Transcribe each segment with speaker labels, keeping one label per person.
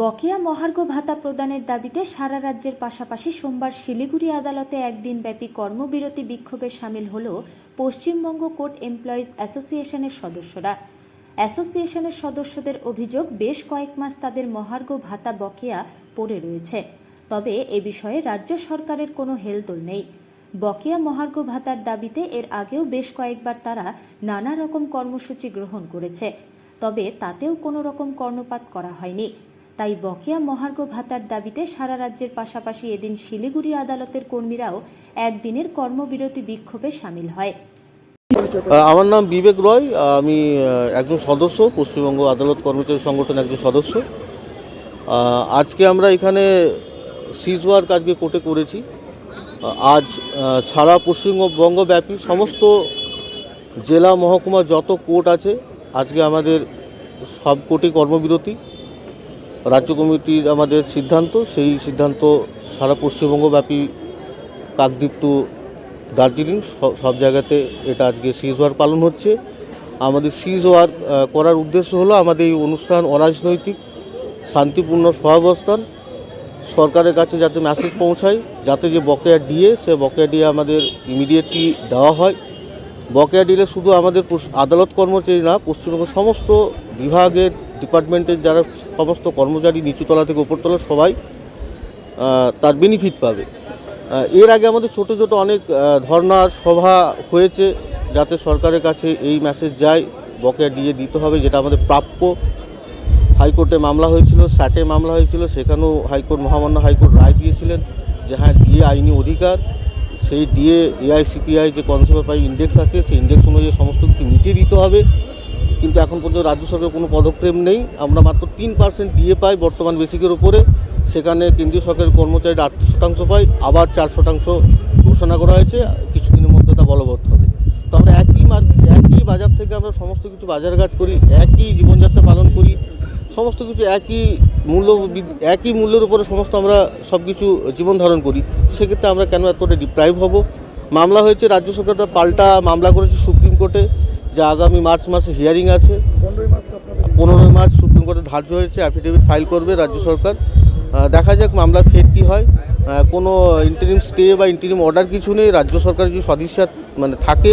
Speaker 1: বকেয়া মহার্ঘ ভাতা প্রদানের দাবিতে সারা রাজ্যের পাশাপাশি সোমবার শিলিগুড়ি আদালতে একদিনব্যাপী কর্মবিরতি বিক্ষোভে সামিল হল পশ্চিমবঙ্গ কোর্ট এমপ্লয়িজ অ্যাসোসিয়েশনের সদস্যরা। অ্যাসোসিয়েশনের সদস্যদের অভিযোগ, বেশ কয়েক মাস তাদের মহার্ঘ ভাতা বকেয়া পড়ে রয়েছে। তবে এ বিষয়ে রাজ্য সরকারের কোনো হেলদোল নেই। বকেয়া মহার্ঘ ভাতার দাবিতে এর আগেও বেশ কয়েকবার তারা নানা রকম কর্মসূচি গ্রহণ করেছে। তবে তাতেও কোনো রকম কর্ণপাত করা হয়নি। তাই বকেয়া মহার্ঘ ভাতার দাবিতে সারা রাজ্যের পাশাপাশি এদিন শিলিগুড়ি আদালতের কর্মীরাও একদিনের কর্মবিরতি বিক্ষোভে সামিল হয়।
Speaker 2: আমার নাম বিবেক রয়। আমি একজন সদস্য, পশ্চিমবঙ্গ আদালত কর্মচারী সংগঠন একজন সদস্য। আজকে আমরা এখানে সিজ ওয়ার্ক আজকে কোর্টে করেছি। আজ সারা পশ্চিমবঙ্গব্যাপী সমস্ত জেলা মহকুমা যত কোর্ট আছে, আজকে আমাদের সব কোর্টে কর্মবিরতি। রাজ্য কমিটির আমাদের সিদ্ধান্ত সেই সিদ্ধান্ত সারা পশ্চিমবঙ্গব্যাপী কাকদ্বীপ টু দার্জিলিং সব- জায়গাতে এটা আজকে সিজ ওয়ার্ক পালন হচ্ছে। আমাদের সিজ ওয়ার্ক আহ, করার উদ্দেশ্য হলো আমাদের এই অনুষ্ঠান অরাজনৈতিক শান্তিপূর্ণ সহাবস্থান সরকারের কাছে যাতে মেসেজ পৌঁছায় যাতে যে বকেয়া ডিএ সে বকেয়া ডিএ আমাদের ইমিডিয়েটলি দেওয়া হয়। বকেয়া ডিলে শুধু আমাদের আদালত কর্মচারী না পশ্চিমবঙ্গের সমস্ত বিভাগের ডিপার্টমেন্টের যারা সমস্ত কর্মচারী নিচুতলা থেকে উপরতলা সবাই তার বেনিফিট পাবে। এর আগে আমাদের ছোট ছোট অনেক ধর্নার সভা হয়েছে, যাতে সরকারের কাছে এই মেসেজ যায়, বকেয়া দিয়ে দিতে হবে, যেটা আমাদের প্রাপ্য। হাইকোর্টে মামলা হয়েছিল, স্যাটে মামলা হয়েছিল, সেখানেও হাইকোর্ট, মহামান্য হাইকোর্ট রায় দিয়েছিলেন যে হ্যাঁ ডিএ আইনি অধিকার, সেই ডিএ এআইসিপিআই যে কনজিউমার প্রাইস ইন্ডেক্স আছে, সেই ইন্ডেক্স অনুযায়ী সমস্ত কিছু মিটিয়ে দিতে হবে। কিন্তু এখন পর্যন্ত রাজ্য সরকারের কোনো পদক্ষেপ নেই। আমরা মাত্র তিন পার্সেন্ট ডিএ পাই বর্তমান বেসিকের উপরে। সেখানে কেন্দ্রীয় সরকারের কর্মচারীরা আট শতাংশ পায়, আবার চার শতাংশ ঘোষণা করা হয়েছে। কিছুদিনের মধ্যে তা বলবৎ হবে। তো আমরা একই একই বাজার থেকে আমরা সমস্ত কিছু বাজারঘাট করি, একই জীবনযাত্রা পালন করি, সমস্ত কিছু একই মূল্য, একই মূল্যের উপরে সমস্ত আমরা সব কিছু জীবন ধারণ করি। সেক্ষেত্রে আমরা কেন এতটা ডিপ্রাইভ হব? মামলা হয়েছে, রাজ্য সরকার পাল্টা মামলা করেছে সুপ্রিম কোর্টে। যা আগামী মার্চ মাসে হিয়ারিং আছে। পনেরোই মার্চ সুপ্রিম কোর্টে ধার্য হয়েছে অ্যাফিডেভিট ফাইল করবে রাজ্য সরকার। দেখা যাক মামলার ফের কী হয়। কোনো ইন্টারিম স্টে বা ইন্টারিম অর্ডার কিছু নেই। রাজ্য সরকার যদি সদিচ্ছা মানে থাকে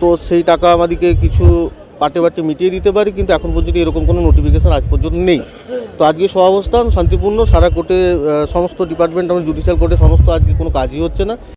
Speaker 2: তো সেই টাকা আমাদেরকে কিছু পাটে পাটে মিটিয়ে দিতে পারি কিন্তু এখন পর্যন্ত এরকম কোনো নোটিফিকেশান আজ পর্যন্ত নেই। তো আজকে সহাবস্থান শান্তিপূর্ণ সারা কোর্টে সমস্ত ডিপার্টমেন্ট আমার জুডিশিয়াল কোর্টে সমস্ত আজকে কোনো কাজই হচ্ছে না।